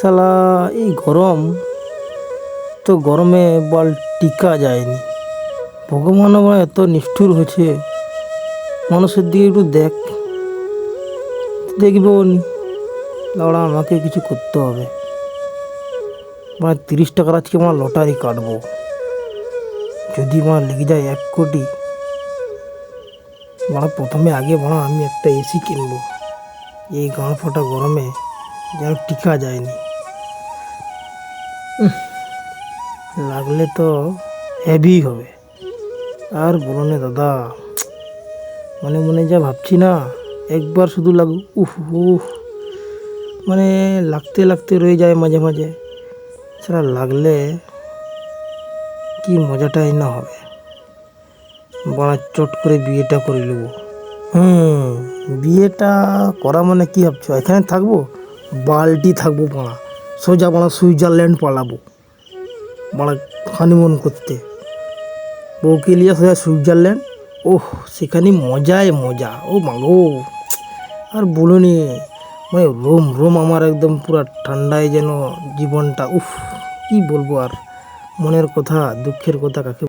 শালা, এই গরম। তো গরমে বল টিকা যায়নি। ভগবান আমার এত নিষ্ঠুর হয়েছে। মানুষের দিকে একটু দেখ। দেখব লাউড়া, আমাকে কিছু করতে হবে। মানে তিরিশ টাকার আজকে আমার লটারি কাটবো। যদি আমার লেগে যায় এক কোটি। মানে প্রথমে আগে বলো আমি একটা এসি কিনবো। এই গাঁ ফোটা গরমে। যেন টিকা যায়নি। লাগলে তো হেভি হবে। আর বলো না দাদা, মনে মনে যা ভাবছি না, একবার শুধু লাগু উফ উফ মানে লাগতে লাগতে রয়ে যায় মাঝে মাঝে। সেটা লাগলে কি মজাটাই না হবে। বড় চট করে বিয়েটা করে নেব। হুম, বিয়েটা করা মানে কি ভাবছ? এখানে থাকব? বালটি থাকব পাড়া সোজা পাড়া সুইজারল্যান্ড পালাবো। পাড়া হানিমুন করতে। বউকে নিয়ে সোজা সুইজারল্যান্ড। ওহ, সেখানে মজায় মজা। ও মাগো আর বলুনি মানে রোম রোম আমার একদম পুরো ঠান্ডায় যেন জীবনটা, উফ, কি বলব আর? মনের কথা, দুঃখের কথা কাকে